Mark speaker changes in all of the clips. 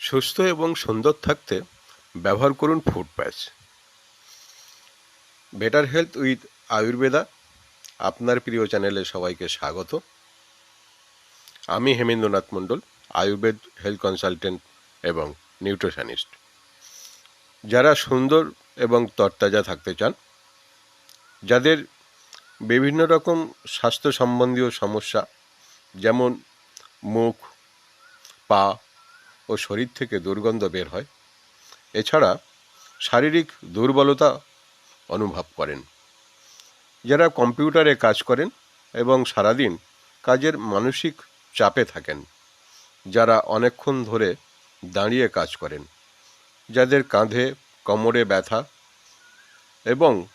Speaker 1: সুস্থ এবং সুন্দর থাকতে ব্যবহার করুন food patch better health with Ayurveda আপনার প্রিয় চ্যানেলে সবাইকে স্বাগত। আমি হেমেন্দ্রনাথ মণ্ডল আয়ুর্বেদ হেলথ কনসালটেন্ট এবং নিউট্রিশনিস্ট যারা সুন্দর এবং তরতাজা থাকতে চান, যাদের বিভিন্ন রকম স্বাস্থ্য সম্বন্ধীয় সমস্যা, যেমন মুখ, পা ও শরীর থেকে দুর্গন্ধ বের হয়। এছাড়া শারীরিক দুর্বলতা অনুভব করেন। যারা কম্পিউটারে কাজ করেন এবং সারাদিন কাজের মানসিক চাপে থাকেন, যারা অনেকক্ষণ ধরে দাঁড়িয়ে কাজ করেন, যাদের কাঁধে কোমরে ব্যথা এবং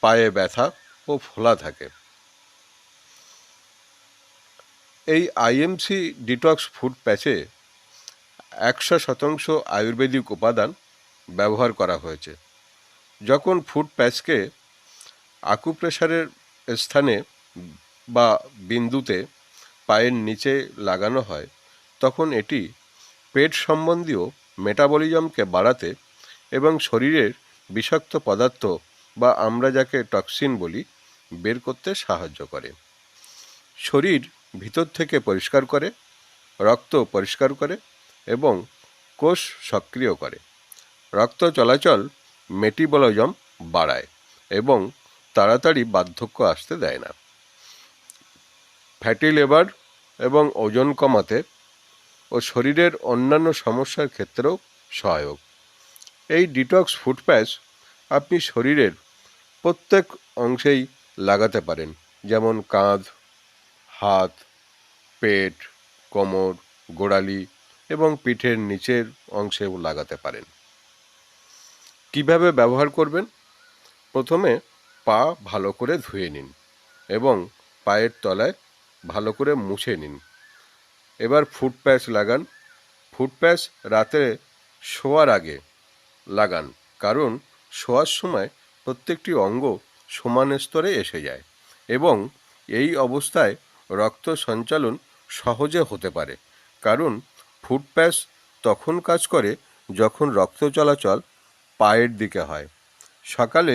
Speaker 1: পায়ে ব্যথা ও ফোলা থাকে। এই আইএমসি ডিটক্স ফুড প্যাচে একশো শতাংশ আয়ুর্বেদিক উপাদান ব্যবহার করা হয়েছে। যখন ফুড প্যাচকে আকুপ্রেশারের স্থানে বা বিন্দুতে পায়ের নিচে লাগানো হয়, তখন এটি পেট সম্বন্ধীয় মেটাবলিজমকে বাড়াতে এবং শরীরের বিষাক্ত পদার্থ বা আমরা যাকে টক্সিন বলি বের করতে সাহায্য করে। শরীর ভিতর থেকে পরিষ্কার করে, রক্ত পরিষ্কার করে এবং কোষ সক্রিয় করে। রক্ত চলাচল মেটিবলজম বাড়ায় এবং তাড়াতাড়ি বার্ধক্য আসতে দেয় না। ফ্যাটি লিভার এবং ওজন কমাতে ও শরীরের অন্যান্য সমস্যার ক্ষেত্রেও সহায়ক। এই ডিটক্স ফুড আপনি শরীরের প্রত্যেক অংশেই লাগাতে পারেন, যেমন কাঁধ, হাত, পেট, কোমর, গোড়ালি এবং পিঠের নিচের অংশেও লাগাতে পারেন। কীভাবে ব্যবহার করবেন? প্রথমে পা ভালো করে ধুয়ে নিন এবং পায়ের তলায় ভালো করে মুছে নিন। এবার ফুট প্যাচ লাগান। ফুট প্যাচ রাতে শোয়ার আগে লাগান, কারণ শোয়ার সময় প্রত্যেকটি অঙ্গ সমান স্তরে এসে যায় এবং এই অবস্থায় রক্ত সঞ্চালন সহজে হতে পারে, কারণ ফুট প্যাচ তখন কাজ করে যখন রক্ত চলাচল পায়ের দিকে হয়। সকালে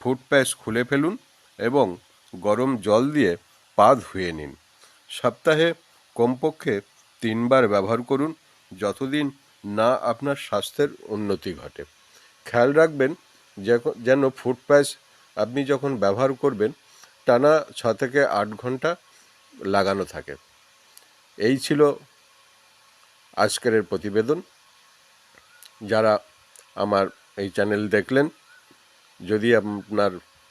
Speaker 1: ফুট প্যাচ খুলে ফেলুন এবং গরম জল দিয়ে পা ধুয়ে নিন। সপ্তাহে কমপক্ষে তিনবার ব্যবহার করুন যতদিন না আপনার স্বাস্থ্যের উন্নতি ঘটে। খেয়াল রাখবেন যেন ফুট প্যাচ আপনি যখন ব্যবহার করবেন টানা ছ থেকে আট ঘণ্টা লাগানো থাকে। এই ছিল আজকের প্রতিবেদন। যারা আমার এই চ্যানেল দেখলেন, যদি আপনার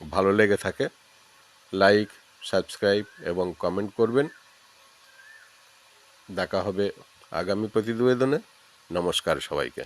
Speaker 1: ভালো লেগে থাকে, লাইক, সাবস্ক্রাইব এবং কমেন্ট করবেন। দেখা হবে আগামী প্রতিবেদনে। নমস্কার সবাইকে।